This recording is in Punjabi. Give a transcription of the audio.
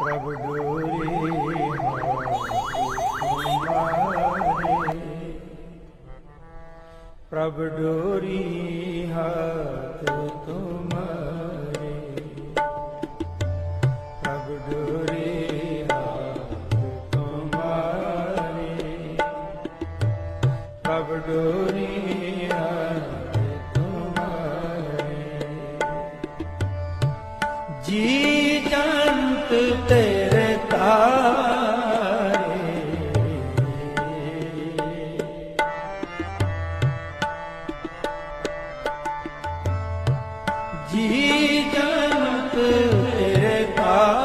ਪ੍ਰਭ ਡੋਰੀ ਹਮਾਰੇ ਪ੍ਰਭ ਡੋਰੀ ਹੱਥ ਤੁਮਾਰੇ। ਪ੍ਰਭ ਡੋਰੀ ਹੱਥ ਤੁਮਾਰੇ। ਪ੍ਰਭ ਡੋਰੀ ਹੱਥ ਤੁਮਾਰੇ। ਜੀ ਅੰਤ ਤੇਰੇ ਜੀ ਜਨਤ ਤੇਰੇ ਤਾਰੇ।